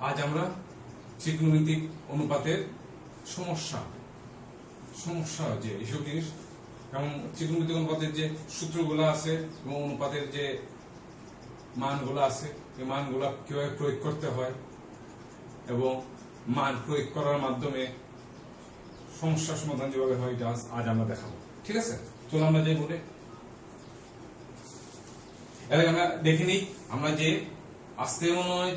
আজ আমরা ত্রিকোণমিতিক অনুপাতের সমস্যা সমস্যা যে এইসব জিনিস এবং ত্রিকোণমিতিক অনুপাতের যে সূত্রগুলো আছে এবং অনুপাতের যে মানগুলো আছে, এই মানগুলো কীভাবে প্রয়োগ করতে হয় এবং মান প্রয়োগ করার মাধ্যমে সমস্যার সমাধান যেভাবে হয়, এটা আজ- আমরা দেখাবো। ঠিক আছে? চলো আমরা যাই বলে আগে আমরা দেখে নিই, আমরা যে আজকে মনে হয়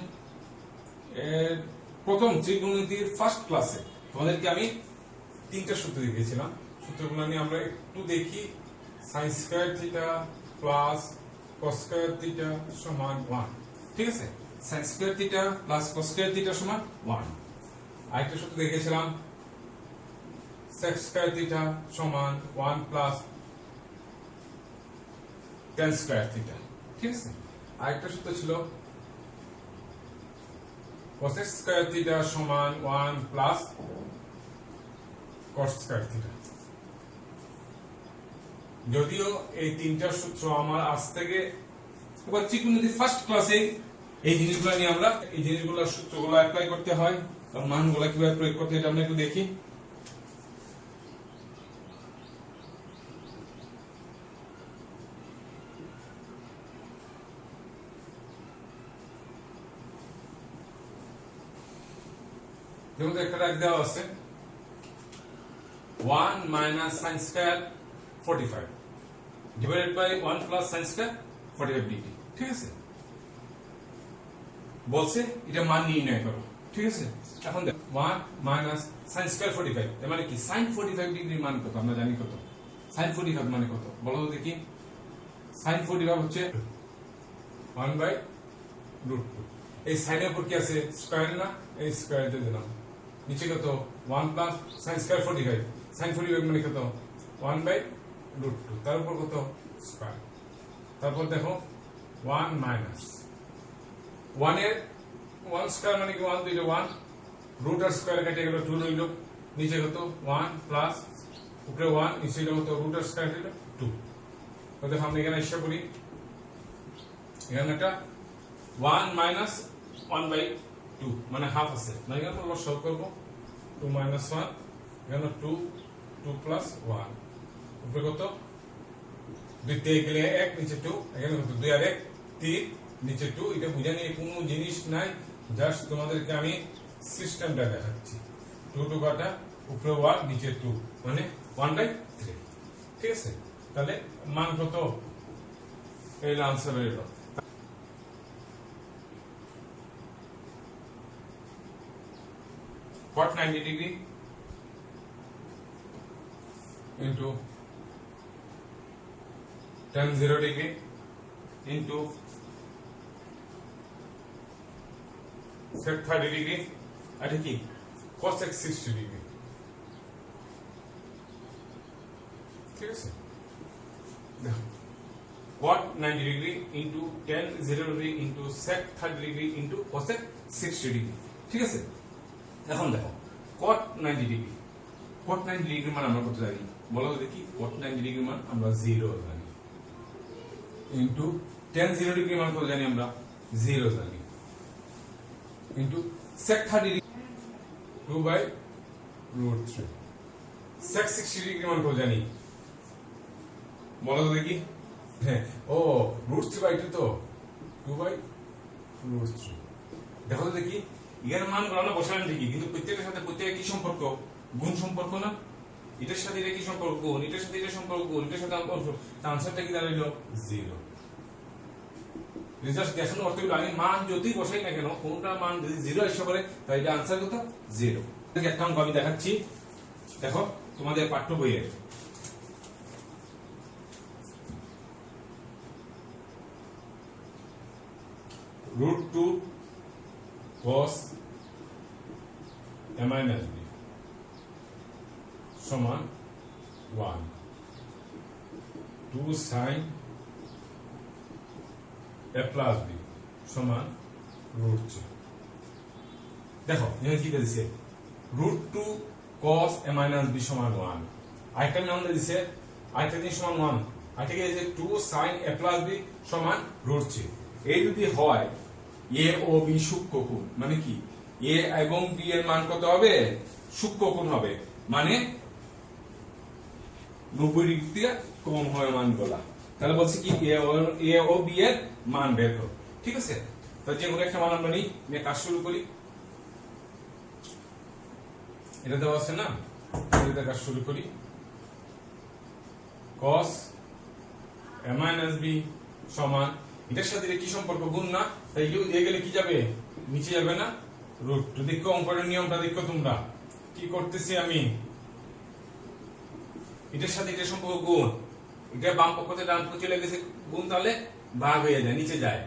প্রথম ত্রিকোণমিতির ফার্স্ট ক্লাসে তোমাদেরকে আমি তিনটা সূত্র দেখিয়েছিলাম। সূত্রগুলো নিয়ে আমরা একটু দেখি। Sine square theta plus cos square theta সমান ওয়ান ঠিক আছে? Sine square theta plus cos square theta সমান ওয়ান আরেকটা সূত্র দেখেছিলাম সেক থিটা সমান one plus tan square theta ঠিক আছে? আরেকটা সূত্র ছিল cosec স্কয়ার থিটা সমান 1 প্লাস cos স্কয়ার থিটা যদিও এই তিনটা সূত্র আমার আজ থেকে এবার ত্রিকোণমিতি ফার্স্ট ক্লাসে এই জিনিসগুলো নিয়ে আমরা, এই জিনিসগুলোর সূত্রগুলো অ্যাপ্লাই করতে হয়, তার মানগুলো কীভাবে প্রয়োগ করতে এটা আমরা একটু দেখি। যেমন একটা দেওয়া আছে one minus sine square forty five divided by one plus sine square forty five degree ঠিক আছে? বলছে, এটা মান নির্ণয় করো। ঠিক আছে? এখন দেখ one minus sine square forty five মানে কি? সাইন ফোর্টি ফাইভ ডিগ্রির মান কত? আমরা জানি কত। সাইন ফোর্টি ফাইভ মানে কত? বলো দেখি। সাইন ফোর্টি ফাইভ হচ্ছে ওয়ান বাই রুট এই সাইনের উপর কি আছে? স্কয়ার না? এই স্কয়ার দিয়ে দিলাম। নিচে কত one plus sine square forty five sine forty five মানে কত? ওয়ান বাই রুট টু তার উপর কত? স্কয়ার তারপর দেখো ওয়ান মাইনাস ওয়ানের ওয়ান স্কয়ার মানে কি? ওয়ান দুইটা ওয়ান রুট আর স্কয়ার কেটে গেল টু রইল। নিচে কত ওয়ান প্লাস উপরে ওয়ান নিচে কত রুট আর স্কয়ার দিল টু দেখো, আমরা এখানে এসে করি এখানে একটা one minus one by two মানে হাফ আছে। না এখানে আমরা সলভ করব। টু মাইনাস ওয়ান এখানে টু টু প্লাস ওয়ান উপরে কত? দুই গেলে এক, নিচে টু এখানে কত? দুই আর এক, তিন, নিচে টু এটা বুঝে নিয়ে কোনো জিনিস নাই। জাস্ট তোমাদেরকে আমি সিস্টেমটা দেখাচ্ছি। টু টু কাটা, উপরে ওয়ান নিচে টু মানে ওয়ান বাই থ্রি ঠিক আছে? তাহলে মান কত? এই আনসার এলো cot 90 degree into tan 0 degree into sec 30 degree এটা কি cosec 60 degree ঠিক আছে cot 90 degree into tan 0 degree into sec 30 degree into cosec 60 degree ঠিক আছে এখন দেখো cot ninety degree cot ninety degree মান আমরা কত জানি? বলো দেখি কট নাইনটি ডিগ্রি মান আমরা জিরো জানি। ইন্টু টেন জিরো ডিগ্রি মান কত জানি আমরা? জিরো জানি। Into sec thirty degree two by root three sec sixty degree মান কত জানি? বলো দেখি। হ্যাঁ ও রুট থ্রি বাই টু তো। টু বাই রুট থ্রি দেখো দেখি। এর মান আমরা বসালাম ঠিকই, কিন্তু প্রত্যেকের সাথে প্রত্যেকের কি সম্পর্ক? গুণ সম্পর্ক না? এটার সাথে এটা কি সম্পর্ক? গুণ। এটার সাথে এটা সম্পর্ক, গুণ। এটার সাথে আনসারটা কি দাঁড়াইলো? জিরো অর্থ হলো আমি মান যদি বসাই না কেন, কোনটা মান যদি জিরো এসে এটা আনসার কত? জিরো একটা আমি দেখাচ্ছি। দেখো, তোমাদের পাঠ্য বইয়ের। Root two cos a minus b সমান 1 2 sin a plus b সমান রুট থ্রি দেখো, এখানে কি দিয়েছে root two cos a minus b সমান 1 আরেকটা নাম দিয়েছে আরেকটা জিনিস সমান 1 আরেকটা দিয়েছে 2 sin a plus b সমান রুট থ্রি এই যদি হয় এ ও বি সূক্ষ্ম কোণ মানে কি? এ এবং বি এর মান কত হবে? সূক্ষ্ম কোণ হবে। মানে নব্বই ডিগ্রি কম হয় তাহলে কি, এ ও বি এর মান বের ঠিক আছে? তো যে কোনো একটা মান আমরা নিই কাজ শুরু করি। এটা দেওয়া আছে না? এটা কাজ শুরু করি। cos a minus b সমান এটার সাথে কি সম্পর্ক? গুণ না? তাই ইউ দিয়ে গেলে কি যাবে? নিচে যাবে না? রুট টু দেখো অঙ্কের নিয়মটা দেখো তোমরা। কি করতেছি আমি? এটার সাথে এটা সম্পর্ক গুণ। এটা বাম পক্ষতে ডান পক্ষে চলে গেছে, গুণ তাহলে ভাগ হয়ে যায়, নিচে যায়।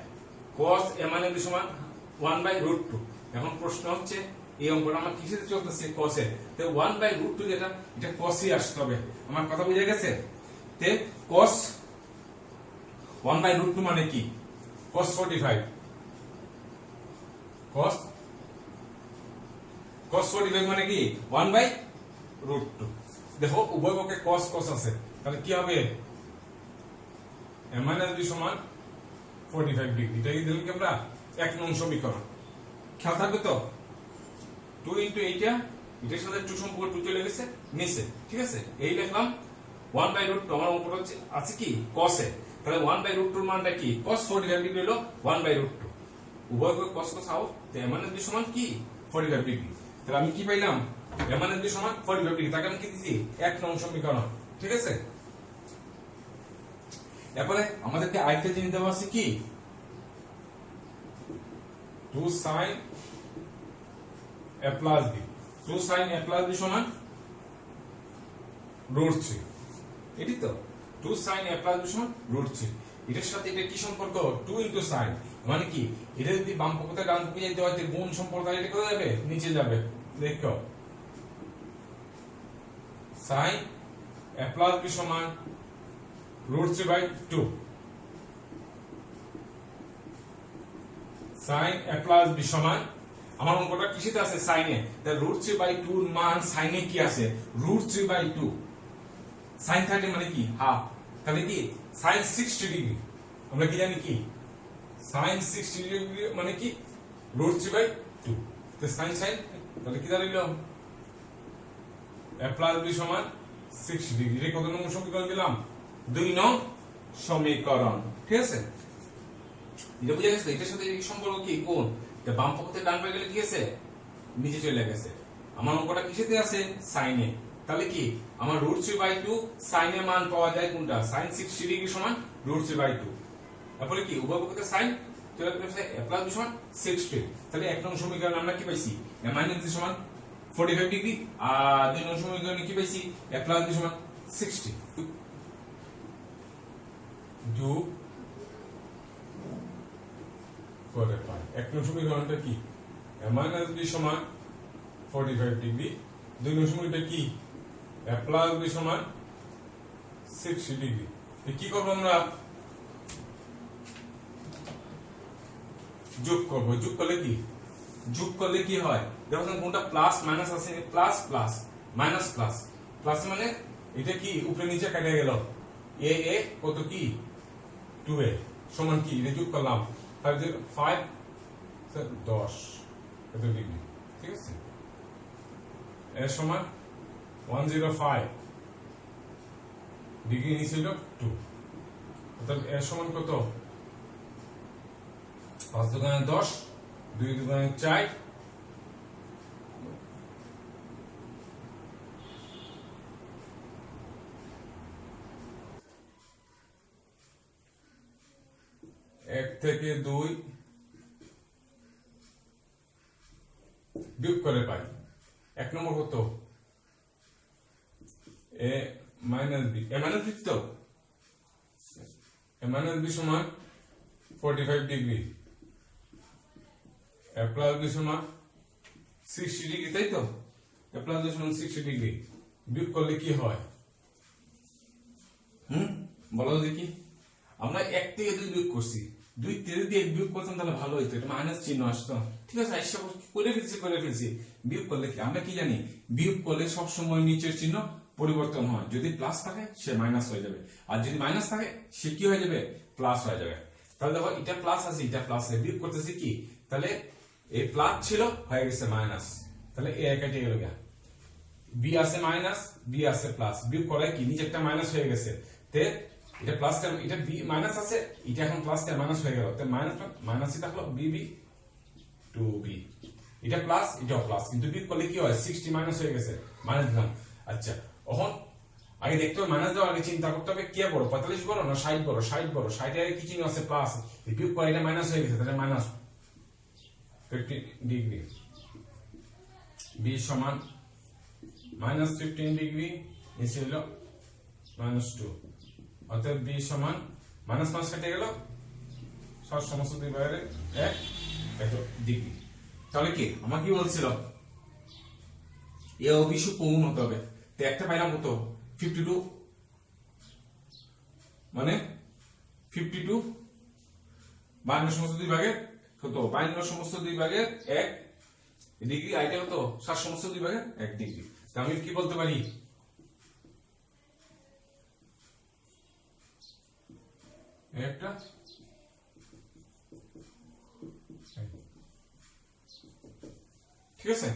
a minus b সমান 1 বাই রুট টু এখন প্রশ্ন হচ্ছে, এই অঙ্কটা আমার কিসেতে চলতেছে? এ তো 1 বাই রুট টু যেটা, এটা cos ই আসতে হবে। আমার কথা বুঝে গেছে? তে cos 1 বাই রুট টু মানে কি? Cos 45 cos? Cos 45 মানে কি? 1 বাই রুট টু দেখো, উভয় পক্ষে cos cos আছে। তাহলে কি হবে? A মাইনাস b সমান 45 ডিগ্রি এটা কি দিলাম কি আমরা? এক নং সমীকরণ। খেয়াল থাকবে তো? টু ইন্টু এইটা এটার সাথে টু সম্পর্ক টু চলে গেছে, নিচে। ঠিক আছে? এই লিখলাম ওয়ান বাই রুট টু আমার উপর হচ্ছে, আছে কি? কসে তাহলে ওয়ান বাই রুট টুর মানটা কি? কস ফোর্টি ফাইভ ডিগ্রি হলো ওয়ান বাই রুট টু উভয় কস কস আও তো এমানের দুই সমান কি? ফোর্টি ফাইভ ডিগ্রি তাহলে আমি কি পাইলাম? এমানের দুই সমান ফোর্টি ফাইভ ডিগ্রি তাকে আমি কি দিছি? এক নং সমীকরণ। ঠিক আছে? এরপরে আমাদেরকে আরেকটা জিনিস দেওয়া আছে কি? Two sine A plus B two sine A plus B সমান রুট এটি তো। Two sine A plus B সমান এটার সাথে এটা কি সম্পর্ক? টু ইন্টু সাইন মানে কি? এটা যদি বাম পক্ষতে ডান পক্ষে যেতে হয় গুণ সম্পর্ক এটা কোথায় যাবে? নিচে যাবে। দেখো। সাইন এ প্লাস বি সমান? Root three by two sine A B সমান? আমার অঙ্কটা কিসেতে আছে? সাইনে রুট থ্রি বাই টু মান সাইনে কি আছে? Root three by two sine thirty মানে কি? হাফ তাহলে কি? সাইন সিক্সটি ডিগ্রি আমরা কি জানি কি? সাইন সিক্সটি ডিগ্রি মানে কি? রুট থ্রি বাই টু তো সাইন সাইন তাহলে কি দাঁড়াইল? এ প্লাস বি সমান সিক্সটি ডিগ্রি এটা কত নম্বর সমীকরণ দিলাম দুই নং সমীকরণ। ঠিক আছে? এটা বুঝে গেছে? এটার সাথে সম্পর্ক কি? কোন? বাম পক্ষ ডান পায়ে গেলে কি আছে? নিচে চলে গেছে। আমার অঙ্কটা কিসেতে আছে? সাইনে তাহলে কি? আমার রুট থ্রি বাই টু সাইনে মান পাওয়া যায় কোনটা? সাইন সিক্সটি ডিগ্রি সমান রুট থ্রি বাই টু তারপরে কি? উভয় পক্ষতে সাইন প্লাস সমান সিক্সটি তাহলে এক নং সমীকরণ আমরা কি পাইছি? মাইনাস বি সমান ফোর্টি ফাইভ ডিগ্রি আর দুই নং সমীকরণে কি পাইছি? এ প্লাস বি সমান সিক্সটি যোগ করে পাই এক নং সমীকরণটা কি? মাইনাস বি সমান ফোর্টি ফাইভ ডিগ্রি দুই নং সমীকরণটা কি? প্লাস বি সমান সিক্সটি ডিগ্রি। কি করব আমরা? যোগ করব। যোগ করলে কি? যোগ করলে কি হয়? দেখো কোনটা প্লাস মাইনাস আছে plus plus minus plus plus মানে এটা কি? উপরে নিচে কাটা গেল। এ এ কত কি? Two A. সমান কি? এটা যোগ করলাম। জিরো ফাইভ দশ, এত ডিগ্রি। ঠিক আছে? এর সমান ওয়ান জিরো ফাইভ ডিগ্রি হলো টু অর্থাৎ এর সমান কত? পাঁচ দোকানে দশ, দুই দোকানে চার। এক থেকে দুই বিয়োগ করে পাই। এক নম্বর কত? A minus B A minus B তো? এ মাইনাস বি সমান forty five degree A plus B সমান সিক্সটি ডিগ্রি তাই তো? এ প্লাস বি সমান সিক্সটি ডিগ্রি বিয়োগ করলে কি হয়? হুম? বলো দেখি। আমরা এক থেকে দুই বিয়োগ করছি। দুই থেকে দিয়ে বিয়োগ করতাম তাহলে ভালো হইতো। এটা মাইনাস চিহ্ন আসতো। ঠিক আছে, আইসা করে ফেলছি করে ফেলছি। বিয়োগ করলে কি? আমরা কি জানি? বিয়োগ করলে সবসময় নিচের চিহ্ন পরিবর্তন হয়। যদি প্লাস থাকে, সে মাইনাস হয়ে যাবে। আর যদি মাইনাস থাকে, সে কি হয়ে যাবে? প্লাস হয়ে যাবে। তাহলে দেখো, এটা প্লাস আছে, এটা প্লাস আছে। বিয়োগ করতেছি কি? তাহলে এই প্লাস ছিল, হয়ে গেছে মাইনাস তাহলে এ কেটে গেল গা বি আছে মাইনাস বি আছে প্লাস বি করে কি? নিচে একটা মাইনাস হয়ে গেছে। তে এটা প্লাস এটা বি মাইনাস আছে, এটা এখন প্লাস মাইনাস হয়ে গেল। তে মাইনাস মাইনাসই থাকল বি বি টু বি এটা প্লাস এটাও প্লাস কিন্তু বি করলে কি হয়? সিক্সটি মাইনাস হয়ে গেছে। মাইনাস দিলাম। আচ্ছা এখন আগে দেখতে হবে, মাইনাস দেওয়ার আগে চিন্তা করতে হবে, কে বড়? পঁয়তাল্লিশ বড় না ষাট বড়? ষাট বড়। ষাট আগে কি চিহ্ন আছে? প্লাস বিয়োগ করে এটা মাইনাস হয়ে গেছে, তাহলে মাইনাস ফিফটি ডিগ্রি বি সমান মাইনাস ফিফটিন ডিগ্রি নিচে হলো মাইনাস টু অর্থাৎ বি সমান মাইনাস মাস কেটে গেল, সব সমস্ত দুই বাইরে এক এত ডিগ্রি তাহলে কি? আমার কি বলছিল? এ অবিশ্ব পূর্ণ হতে হবে। একটা পাইলাম কত? ফিফটি টু মানে ফিফটি টু বান্ন সমস্ত দুই ভাগের কত? বান্ন সমস্ত দুই ভাগের এক ডিগ্রি আইটা কত? ষাট সমস্ত দুই ভাগের এক ডিগ্রি। তা আমি কি বলতে পারি? ঠিক আছে?